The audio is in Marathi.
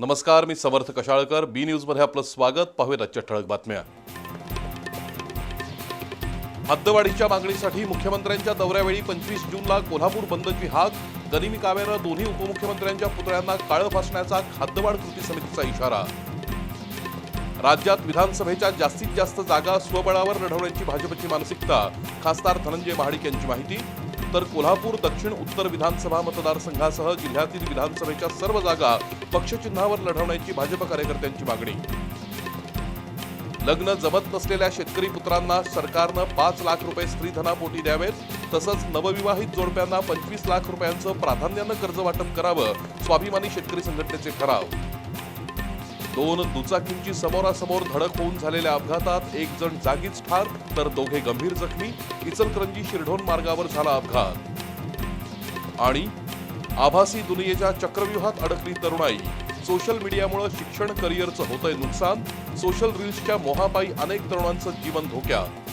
नमस्कार मी समर्थ कशाळकर. बी न्यूजमध्ये आपलं स्वागत. पाहूया आजच्या ठळक बातम्या. हद्दवाढीच्या मागणीसाठी मुख्यमंत्र्यांच्या दौऱ्यावेळी पंचवीस जूनला कोल्हापूर बंदची हाक. गनिमी काव्यानं दोन्ही उपमुख्यमंत्र्यांच्या पुतळ्यांना काळं फासण्याचा हद्दवाढ कृती समितीचा इशारा. राज्यात विधानसभेच्या जास्तीत जास्त जागा स्वबळावर लढवण्याची भाजपची मानसिकता खासदार धनंजय महाडिक यांची माहिती. तर कोल्हापूर दक्षिण उत्तर विधानसभा मतदारसंघासह जिल्ह्यातील विधानसभेच्या सर्व जागा पक्षचिन्हावर लढवण्याची भाजप कार्यकर्त्यांची मागणी. लग्न जमत नसलेल्या शेतकरी पुत्रांना सरकारनं पाच लाख रुपये स्त्रीधनापोटी द्यावेत तसंच नवविवाहित जोडप्यांना पंचवीस लाख रुपयांचं प्राधान्यानं कर्ज वाटप करावं स्वाभिमानी शेतकरी संघटनेचे ठराव. दोन दुचाकींची समोरासमोर धडक होऊन झालेल्या अपघातात एक जण जागीच ठार तर दोघे गंभीर जखमी इचलकरंजी शिरढोण मार्गावर झाला अपघात. आणि आभासी दुनियेच्या चक्रव्यूहात अडकली तरुणाई. सोशल मीडियामुळे शिक्षण करिअरचं होतंय नुकसान. सोशल रील्सच्या मोहापायी अनेक तरुणांचं जीवन धोक्यात.